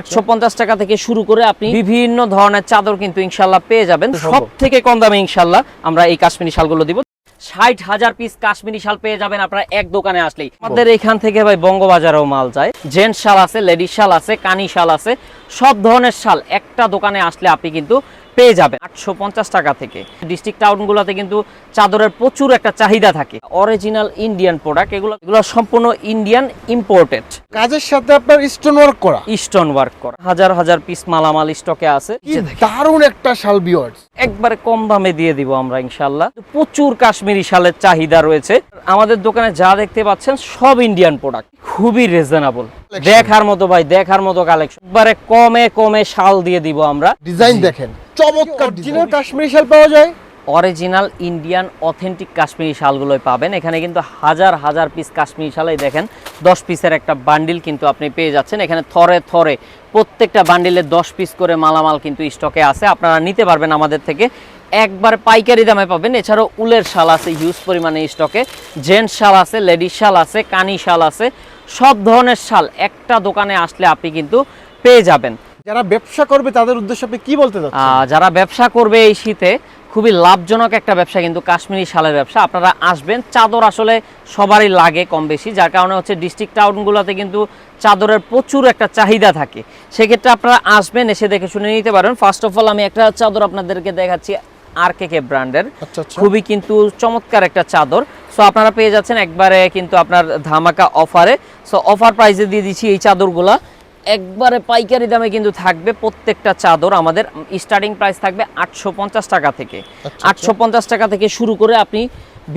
আটশো পঞ্চাশ টাকা থেকে শুরু করে আপনি বিভিন্ন ধরনের চাদর কিন্তু ইনশাল্লাহ পেয়ে যাবেন। সব থেকে কম দামে ইনশাল্লাহ আমরা এই কাশ্মীরি শালগুলো দিব। ষাট হাজার পিস কাশ্মীরি শাল পেয়ে যাবেন আপনারা এক দোকানে আসলেই। আমাদের এখান থেকে ভাই বঙ্গবাজারেও মাল যায়। জেন্টস শাল আছে লেডিস শাল আছে কানি শাল আছে সব ধরনের শাল একটা দোকানে আসলে আপনি কিন্তু পেয়ে যাবেন আটশো পঞ্চাশ টাকা থেকে। ডিস্ট্রিক্ট টাউনগুলোতে কিন্তু চাদরের প্রচুর একটা চাহিদা থাকে। অরিজিনাল ইন্ডিয়ান প্রোডাক্ট এগুলো এগুলো সম্পূর্ণ ইন্ডিয়ান ইম্পোর্টেড কাজের সাথে আপনার স্টোন ওয়ার্ক করা। স্টোন ওয়ার্ক করা। হাজার হাজার পিস মালামাল স্টকে আছে। দারুণ একটা শাল বিয়ার্স একবারে কম দামে দিয়ে দিব আমরা ইনশাল্লাহ প্রচুর কাশ্মীরি শালের চাহিদা রয়েছে। আমাদের দোকানে যা দেখতে পাচ্ছেন সব ইন্ডিয়ান প্রোডাক্ট খুবই রিজনেবল দেখার মতো ভাই দেখার মতো কালেকশন একবারে কমে কমে শাল দিয়ে দিব আমরা। ডিজাইন দেখেন। চমৎকার অরিজিনাল কাশ্মীরি শাল পাওয়া যায়? অরিজিনাল ইন্ডিয়ান অথেন্টিক কাশ্মীরি শালগুলোই পাবেন। এখানে কিন্তু হাজার হাজার পিস কাশ্মীরি শালাই দেখেন। দশ পিসের একটা বান্ডিল কিন্তু আপনি পেয়ে যাচ্ছেন। এখানে থরে থরে প্রত্যেকটা বান্ডিলে দশ পিস করে মালামাল কিন্তু স্টকে আছে। আপনারা নিতে পারবেন আমাদের থেকে। একবার পাইকারি দামে পাবেন। এছাড়াও উলের শাল আছে হিউজ পরিমাণে স্টকে জেন্টস শাল আছে লেডিস শাল আছে কানি শাল আছে। সব ধরনের শাল একটা দোকানে আসলে আপনি কিন্তু পেয়ে যাবেন। যারা ব্যবসা করবে তাদের উদ্দেশ্যে আপনি কি বলতে চাচ্ছেন? যারা ব্যবসা করবে এই শীতে খুবই লাভজনক একটা ব্যবসা কিন্তু কাশ্মীরি শালের ব্যবসা। আপনারা আসবেন চাদর আসলে সবারই লাগে কম বেশি যার কারণে হচ্ছে ডিস্ট্রিক্ট টাউনগুলোতে কিন্তু চাদরের প্রচুর একটা চাহিদা থাকে। সেক্ষেত্রে আপনারা আসবেন এসে দেখে শুনে নিতে পারেন। ফার্স্ট অফ অল আমি একটা চাদর আপনাদেরকে দেখাচ্ছি আর কে কে ব্র্যান্ডের খুবই কিন্তু চমৎকার একটা চাদর। সো আপনারা পেয়ে যাচ্ছেন একবারে কিন্তু আপনার ধামাকা অফারে সো অফার প্রাইসে দিয়ে দিচ্ছি এই চাদরগুলা। একবারে পাইকারি দামে কিন্তু থাকবে প্রত্যেকটা চাদর আমাদের স্টার্টিং প্রাইস থাকবে আটশো পঞ্চাশ টাকা থেকে আচ্ছা। আটশো পঞ্চাশ টাকা থেকে শুরু করে আপনি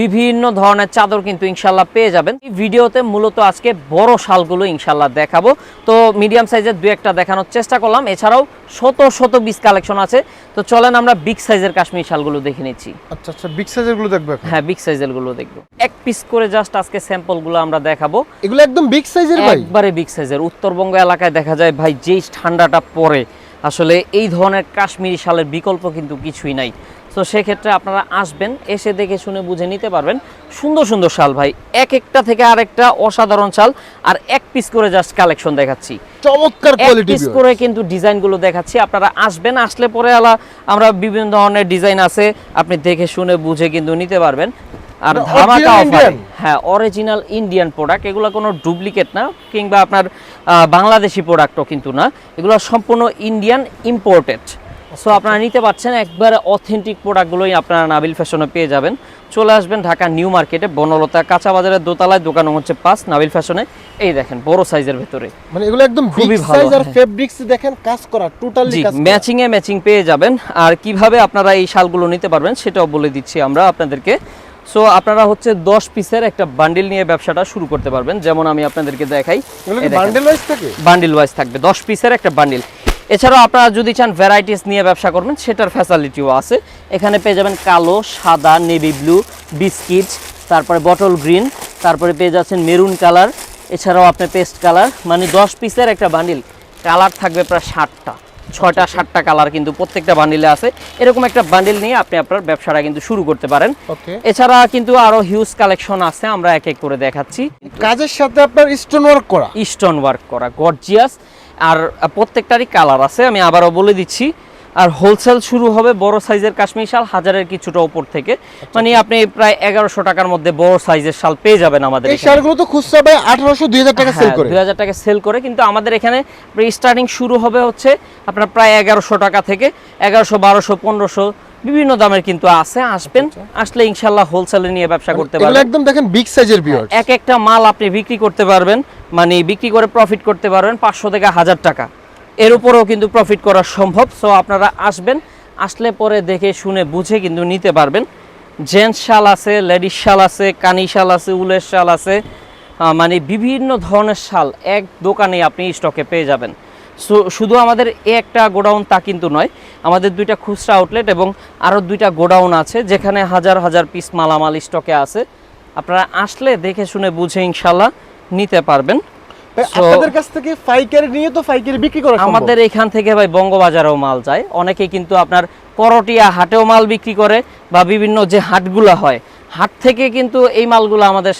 বিভিন্ন ধরনের চাদর কিন্তু ইনশাল্লাহ পেয়ে যাবেন। এই ভিডিওতে মূলত আজকে বড় শালগুলো ইনশাল্লাহ দেখাবো। তো মিডিয়াম সাইজের দু একটা দেখানোর চেষ্টা করলাম। এছাড়াও শত শত বিস কালেকশন আছে। তো চলেন আমরা বিগ সাইজের কাশ্মীরি শালগুলো দেখে নিচ্ছি। আচ্ছা আচ্ছা বিগ সাইজেরগুলো দেখবে হ্যাঁ বিগ সাইজেরগুলো দেখব। এক পিস করে জাস্ট আজকে স্যাম্পলগুলো আমরা দেখাবো। এগুলো একদম বিগ সাইজের ভাই? একবারে বিগ সাইজের। উত্তরবঙ্গ এলাকায় দেখা যায় ভাই যেই ঠান্ডাটা পড়ে আসলে এই ধরনের কাশ্মীরি শালের বিকল্প কিন্তু কিছুই নাই। তো সেক্ষেত্রে আপনারা আসবেন এসে দেখে শুনে বুঝে নিতে পারবেন। সুন্দর সুন্দর শাল ভাই। এক একটা থেকে আরেকটা অসাধারণ শাল। আর এক পিস করে জাস্ট কালেকশন দেখাচ্ছি। চমৎকার কোয়ালিটি পিস করে কিন্তু ডিজাইনগুলো দেখাচ্ছি। আপনারা আসবেন আসলে পরে আলা আমরা বিভিন্ন ধরনের ডিজাইন আছে। আপনি দেখে শুনে বুঝে কিন্তু নিতে পারবেন। আর মানে ধামাকা অফারে? হ্যাঁ অরিজিনাল ইন্ডিয়ান প্রোডাক্ট এগুলো কোনো ডুপ্লিকেট না কিংবা আপনার বাংলাদেশি প্রোডাক্টও কিন্তু না। এগুলো সম্পূর্ণ ইন্ডিয়ান ইম্পোর্টেড সো আপনারা নিতে পারছেন একবারে অথেন্টিক প্রোডাক্টগুলোই আপনারা নাবিল ফ্যাশনে পেয়ে যাবেন। চলে আসবেন ঢাকা নিউ মার্কেটে বনলতা কাঁচা বাজারের দোতলায় দোকান হচ্ছে পাঁচ নাবিল ফ্যাশনে এই দেখেন বড় সাইজের ভেতরে। মানে এগুলো একদম খুবই ভালো, আর হ্যাঁ। ফেব্রিক্স দেখেন কাজ করা টোটালি কাজ ম্যাচিং এ ম্যাচিং পেয়ে যাবেন। আর কীভাবে আপনারা এই শালগুলো নিতে পারবেন সেটাও বলে দিচ্ছি আমরা আপনাদেরকে। সো আপনারা হচ্ছে দশ পিসের একটা বান্ডিল নিয়ে ব্যবসাটা শুরু করতে পারবেন। যেমন আমি আপনাদেরকে দেখাই। বান্ডেল ওয়াইজ থাকে? বান্ডিল ওয়াইজ থাকবে। দশ পিসের একটা বান্ডিল এছাড়াও আপনারা যদি চান ভ্যারাইটিস নিয়ে ব্যবসা করবেন সেটার ফ্যাসিলিটিও আছে। এখানে পেয়ে যাবেন কালো সাদা নেভি ব্লু বিস্কিট তারপরে বটল গ্রিন তারপরে পেয়ে যাচ্ছেন মেরুন কালার এছাড়াও আপনার পেস্ট কালার মানে দশ পিসের একটা বান্ডিল কালার থাকবে প্রায় ষাটটা ছয়টা সাতটা কালার কিন্তু প্রত্যেকটা বান্ডিলে আছে। এরকম একটা বান্ডিল নিয়ে আপনি আপনার ব্যবসাটা কিন্তু শুরু করতে পারেন। এছাড়া কিন্তু আরও হিউজ কালেকশন আছে আমরা এক এক করে দেখাচ্ছি। কাজের সাথে আপনার স্টোন ওয়ার্ক করা? স্টোন ওয়ার্ক করা গর্জিয়াস আর প্রত্যেকটারই কালার আছে আমি আবারও বলে দিচ্ছি। আর হোলসেল শুরু হবে বড় সাইজের কাশ্মীর শাল হাজারের কিছুটা উপর থেকে। মানে আপনি প্রায় এগারোশো টাকার মধ্যে বড় সাইজের শাল পেয়ে যাবেন আমাদের এই শালগুলো তো খুচরা ভাই আঠারোশো দুই হাজার টাকা সেল করে। দুই হাজার টাকা সেল করে। কিন্তু আমাদের এখানে স্টার্টিং শুরু হবে হচ্ছে আপনার প্রায় এগারোশো টাকা থেকে। এগারোশো বারোশো পনেরোশো বিভিন্ন দামের কিন্তু আছে। আসবেন আসলে ইনশাল্লাহ হোলসেলে নিয়ে ব্যবসা করতে পারবেন। একদম দেখেন বিগ সাইজের বিয়ার্ড এক একটা মাল আপনি বিক্রি করতে পারবেন। মানে বিক্রি করে প্রফিট করতে পারবেন পাঁচশো থেকে হাজার টাকা। এর উপরেও কিন্তু প্রফিট করা সম্ভব সো আপনারা আসবেন, আসলে পরে দেখে শুনে বুঝে কিন্তু নিতে পারবেন। জেন্টস শাল আছে, লেডিস শাল আছে, কানি শাল আছে, উলের শাল আছে মানে বিভিন্ন ধরনের শাল এক দোকানে আপনি স্টকে পেয়ে যাবেন। সো, শুধু আমাদের একটা গোডাউন তা কিন্তু নয়, আমাদের দুইটা খুচরা আউটলেট এবং আরও দুইটা গোডাউন আছে, যেখানে হাজার হাজার পিস মালামাল স্টকে আছে। আপনারা আসলে দেখে শুনে বুঝে ইনশাল্লাহ নিতে পারবেন। আপনাদের কাছ থেকে পাইকারি নিয়ে তো পাইকারি বিক্রি করা আমাদের এখান থেকে ভাই বঙ্গবাজারেও মাল যায়। অনেকে কিন্তু আপনার করটিয়া হাটেও মাল বিক্রি করে বা বিভিন্ন যে হাটগুলা হয় হাট থেকে কিন্তু এই মালগুলো আমাদের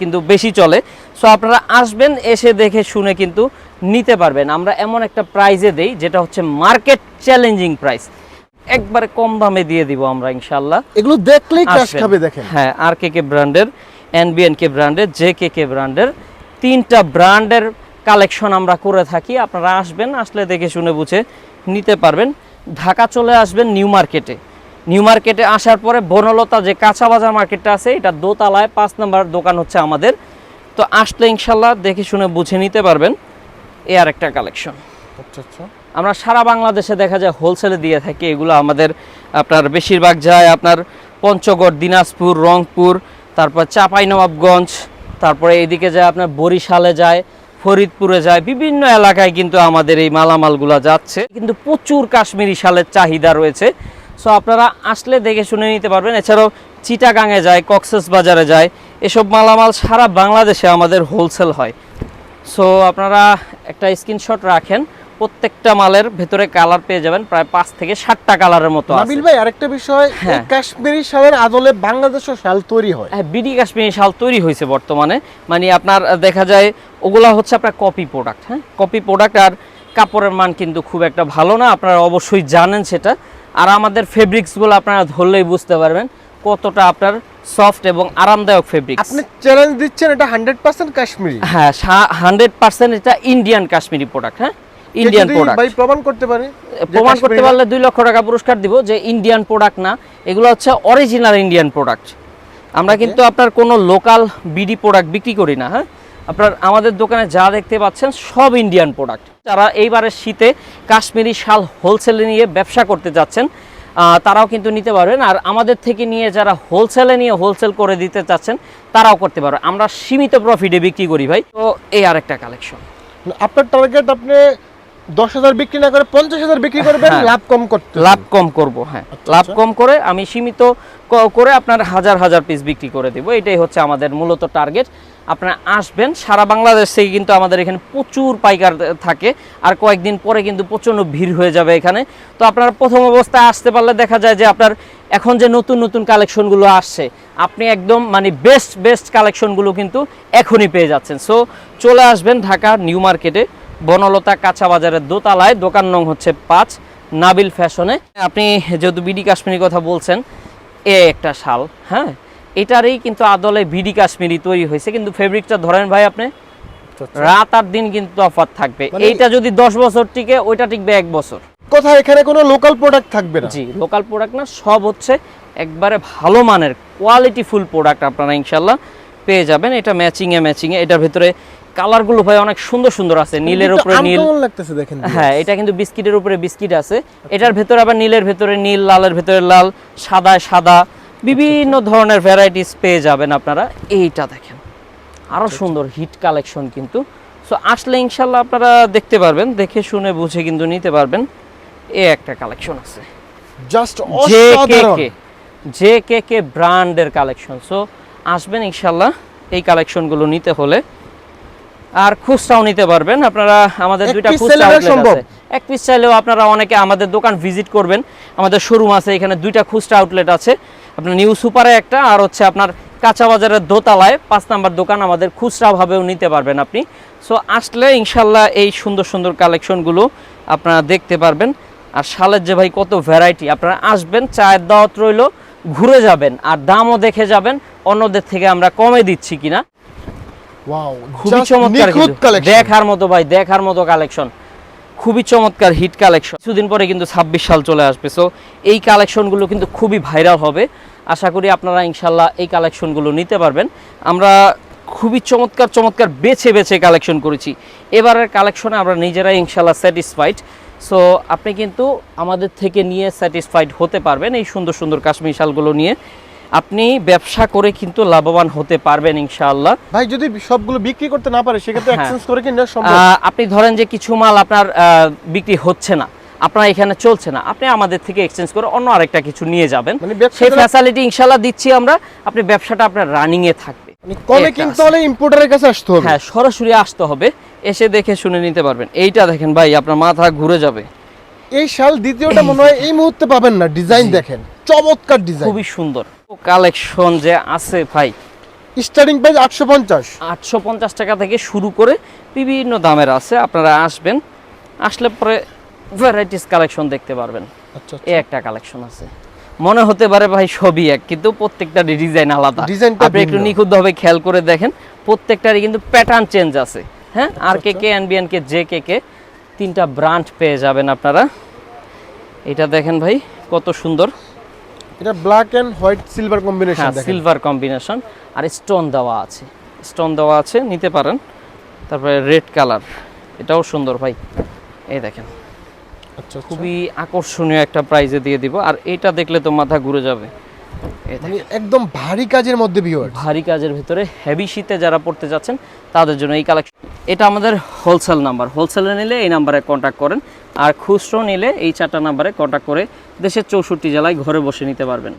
কিন্তু বেশি চলে। সো আপনারা আসবেন এসে দেখে শুনে কিন্তু নিতে পারবেন। আমরা এমন একটা প্রাইজে দেই যেটা হচ্ছে মার্কেট চ্যালেঞ্জিং প্রাইস একবারে কম দামে দিয়ে দিব আমরা ইনশাল্লাহ এগুলো দেখলেই খাবে দেখেন। হ্যাঁ আর কে কে ব্র্যান্ডের এনবিএন কে ব্র্যান্ডের জে কে কে ব্র্যান্ডের তিনটা ব্র্যান্ডের কালেকশন আমরা করে থাকি। আপনারা আসবেন আসলে দেখে শুনে বুঝে নিতে পারবেন। ঢাকা চলে আসবেন নিউ মার্কেটে। নিউ মার্কেটে আসার পরে বনলতা যে কাঁচা বাজার মার্কেটটা আছে এটা দোতলায় পাঁচ নম্বর দোকান হচ্ছে আমাদের। তো আসলে ইনশাল্লাহ দেখে শুনে বুঝে নিতে পারবেন এ আর একটা কালেকশন। আচ্ছা আচ্ছা। আমরা সারা বাংলাদেশে দেখা যায় হোলসেলে দিয়ে থাকি। এগুলো আমাদের আপনার বেশিরভাগ যায় আপনার পঞ্চগড় দিনাজপুর রংপুর তারপর চাঁপাইনবাবগঞ্জ তারপরে এদিকে যায় আপনার বরিশালে যায়, ফরিদপুরে যায়, বিভিন্ন এলাকায় কিন্তু আমাদের এই মালামালগুলো যাচ্ছে। কিন্তু প্রচুর কাশ্মীরি শালের চাহিদা রয়েছে। সো আপনারা আসলে দেখে শুনে নিতে পারবেন। এছাড়াও চিটাগাঙে যায়, কক্সেস বাজারে যায়। এসব মালামাল সারা বাংলাদেশে আমাদের হোলসেল হয়। সো আপনারা একটা স্ক্রিনশট রাখেন। প্রত্যেকটা মালের ভেতরে কালার পেয়ে যাবেন প্রায় পাঁচ থেকে ষাটটা কালারের মতো আছে। নাবিল ভাই আরেকটা বিষয় হ্যাঁ। কাশ্মীরি শালের আদলে বাংলাদেশও শাল তৈরি হয়। হ্যাঁ বিডি কাশ্মীরি শাল তৈরি হয়েছে বর্তমানে। মানে আপনার দেখা যায় ওগুলা হচ্ছে আপনার কপি প্রোডাক্ট হ্যাঁ? কপি প্রোডাক্ট আর কাপড়ের মান কিন্তু খুব একটা ভালো না আপনারা অবশ্যই জানেন সেটা। আর আমাদের ফেব্রিক্সগুলো আপনারা ধরলেই বুঝতে পারবেন কতটা আপনার সফট এবং আরামদায়ক ফেব্রিক্স আপনি চ্যালেঞ্জ দিচ্ছেন এটা হান্ড্রেড পার্সেন্ট কাশ্মীরি। হ্যাঁ হান্ড্রেড পার্সেন্ট এটা ইন্ডিয়ান কাশ্মীরি প্রোডাক্ট হ্যাঁ? ইন্ডিয়ান প্রোডাক্ট ভাই প্রমাণ করতে পারে প্রমাণ করতে পারলে দুই লক্ষ টাকা পুরস্কার দিব যে ইন্ডিয়ান প্রোডাক্ট না এগুলো হচ্ছে অরিজিনাল ইন্ডিয়ান প্রোডাক্ট আমরা কিন্তু আপনার কোনো লোকাল বিডি প্রোডাক্ট বিক্রি করি না হ্যাঁ? আপনার আমাদের দোকানে যা দেখতে পাচ্ছেন সব ইন্ডিয়ান প্রোডাক্ট যারা এইবারের শীতে কাশ্মীরি শাল হোলসেলে নিয়ে ব্যবসা করতে যাচ্ছেন তারাও কিন্তু নিতে পারবেন। আর আমাদের থেকে নিয়ে যারা হোলসেলে নিয়ে হোলসেল করে দিতে চাচ্ছেন তারাও করতে পারবে। আমরা সীমিত প্রফিটে বিক্রি করি ভাই। তো এই আরেকটা কালেকশন আপনার টার্গেট আপনি দশ হাজার বিক্রি না করে পঞ্চাশ হাজার বিক্রি করবেন হ্যাঁ। লাভ কম করতে লাভ কম করব হ্যাঁ। আচ্ছা, লাভ আচ্ছা। কম করে আমি সীমিত করে আপনার হাজার হাজার পিস বিক্রি করে দেবো। এটাই হচ্ছে আমাদের মূলত টার্গেট আপনারা আসবেন সারা বাংলাদেশ থেকে কিন্তু আমাদের এখানে প্রচুর পাইকার থাকে। আর কয়েকদিন পরে কিন্তু প্রচণ্ড ভিড় হয়ে যাবে এখানে। তো আপনারা প্রথম অবস্থায় আসতে পারলে দেখা যায় যে আপনার এখন যে নতুন নতুন কালেকশনগুলো আসছে আপনি একদম মানে বেস্ট বেস্ট কালেকশনগুলো কিন্তু এখনই পেয়ে যাচ্ছেন। সো চলে আসবেন ঢাকা নিউ মার্কেটে। বনলতা কাঁচা বাজারের দোতলায় দোকান নং হচ্ছে পাঁচ নাবিল ফ্যাশনে। আপনি যেহেতু বিডি কাশ্মীরি কথা বলছেন এ একটা শাল হ্যাঁ? এটারই কিন্তু আদলে বিডি কাশ্মীরি তৈরি হয়েছে কিন্তু ফেব্রিকটা ধরেন ভাই আপনি রাত আর দিন কিন্তু অফার থাকবে। মানে- এইটা যদি দশ বছর টিকে ওইটা টিকবে এক বছর। কোথায় এখানে কোনো লোকাল প্রোডাক্ট থাকবে না? জি লোকাল প্রোডাক্ট না সব হচ্ছে একবারে ভালো মানের কোয়ালিটি ফুল প্রোডাক্ট আপনারা ইনশাল্লাহ পেয়ে যাবেন। এটা ম্যাচিং এ ম্যাচিং এটার ভিতরে কালারগুলো ভাই অনেক সুন্দর সুন্দর আছে নীলের উপরে নীল। লাগতেছে দেখেন হ্যাঁ এটা কিন্তু বিস্কিটের উপরে বিস্কিট আছে। এটার ভেতরে আবার নীলের ভেতরে নীল লালের ভেতরে লাল সাদা। সাদা বিভিন্ন ধরনের ভ্যারাইটিস পেয়ে যাবেন আপনারা। এইটা দেখেন আরও সুন্দর হিট কালেকশন কিন্তু। সো আসলে ইনশাল্লাহ আপনারা দেখতে পারবেন দেখে শুনে বুঝে কিন্তু নিতে পারবেন। এ একটা কালেকশন আছে। জাস্ট কে অসাধারণ। কে জে কে কে ব্র্যান্ডের কালেকশন সো আসবেন ইনশাল্লাহ এই কালেকশনগুলো নিতে হলে। আর খুচরাও নিতে পারবেন। আপনারা আমাদের দুইটা খুচরা সম্ভব? এক পিস চাইলেও আপনারা অনেকে আমাদের দোকান ভিজিট করবেন। আমাদের শোরুম আছে এখানে দুইটা খুচরা আউটলেট আছে। আপনার নিউ সুপারে একটা আর হচ্ছে আপনার কাঁচা বাজারের দোতলায় পাঁচ নাম্বার দোকান আমাদের খুচরা ভাবেও নিতে পারবেন আপনি। সো আসলে ইনশাল্লাহ এই সুন্দর সুন্দর কালেকশনগুলো আপনারা দেখতে পারবেন। আর শালের যে ভাই কত ভ্যারাইটি আপনারা আসবেন চায়ের দাওয়াত রইল ঘুরে যাবেন আর দামও দেখে যাবেন অন্যদের থেকে আমরা কমে দিচ্ছি কিনা। ওয়াও খুবই চমৎকার দেখার মতো ভাই দেখার মতো কালেকশন খুবই চমৎকার হিট কালেকশন কিছুদিন পরে কিন্তু ছাব্বিশ সাল চলে আসবে। সো এই কালেকশনগুলো কিন্তু খুবই ভাইরাল হবে। আশা করি আপনারা ইনশাল্লাহ এই কালেকশনগুলো নিতে পারবেন। আমরা খুবই চমৎকার চমৎকার বেছে বেছে কালেকশন করেছি। এবারের কালেকশনে আমরা নিজেরাই ইনশাল্লাহ স্যাটিসফাইড সো আপনি কিন্তু আমাদের থেকে নিয়ে স্যাটিসফাইড হতে পারবেন এই সুন্দর সুন্দর কাশ্মীর শালগুলো নিয়ে। আপনি ব্যবসা করে কিন্তু লাভবান হতে পারবেন ইনশাআল্লাহ। ভাই যদি সবগুলো বিক্রি করতে না পারে সেক্ষেত্রে হ্যাঁ। এক্সচেঞ্জ করে কি নেওয়া সম্ভব? আপনি ধরেন যে কিছু মাল আপনার বিক্রি হচ্ছে না আপনার এখানে চলছে না আপনি আমাদের থেকে এক্সচেঞ্জ করে অন্য আরেকটা কিছু নিয়ে যাবেন। মানে সেই ফ্যাসিলিটি ইনশাল্লাহ দিচ্ছি আমরা আপনি ব্যবসাটা আপনার রানিং এ থাকবে। মানে একটা কিনতে হলে ইম্পোর্টারের কাছে আসতে হবে। হ্যাঁ সরাসরি আসতে হবে এসে দেখে শুনে নিতে পারবেন। এইটা দেখেন ভাই আপনার মাথা ঘুরে যাবে। এই শাল দ্বিতীয়টা মনে হয় এই মুহূর্তে পাবেন না ডিজাইন দেখেন চমৎকার ডিজাইন। খুবই সুন্দর। কালেকশন যে আছে ভাই স্টার্টিং প্রাইস আটশো পঞ্চাশ। আটশো পঞ্চাশ টাকা থেকে শুরু করে বিভিন্ন দামের আছে আপনারা আসবেন আসলে পরে ভ্যারাইটিস কালেকশন দেখতে পারবেন। আচ্ছা এই একটা কালেকশন আছে। মনে হতে পারে ভাই সবই এক কিন্তু প্রত্যেকটা ডিজাইন আলাদা। আপনি একটু। নিখুঁতভাবে খেয়াল করে দেখেন প্রত্যেকটারই কিন্তু প্যাটার্ন চেঞ্জ আছে। হ্যাঁ আর কে কে এনবিএন কে জে কে কে তিনটা ব্রান্ড পেয়ে যাবেন আপনারা। এটা দেখেন ভাই কত সুন্দর। এটা black and white silver combination দেখেন। সিলভার কম্বিনেশন আর স্টোন দেওয়া আছে। স্টোন দেওয়া আছে নিতে পারেন। তারপরে রেড কালার এটাও সুন্দর ভাই। এই দেখেন। আচ্ছা খুবই আকর্ষণীয় একটা প্রাইজে দিয়ে দিব। আর এটা দেখলে তো মাথা ঘুরে যাবে। মানে একদম ভারী কাজের মধ্যে ভিউয়ার ভারী কাজের ভিতরে হেভি শীতে যারা পড়তে যাচ্ছেন তাদের জন্য এই কালেকশন এটা আমাদের হোলসেল নাম্বার হোলসেলে নিলে এই নাম্বারে কন্ট্যাক্ট করেন। আর খুচরো নিলে এই চারটা নাম্বারে কটা করে দেশের চৌষট্টি জেলায় ঘরে বসে নিতে পারবেন।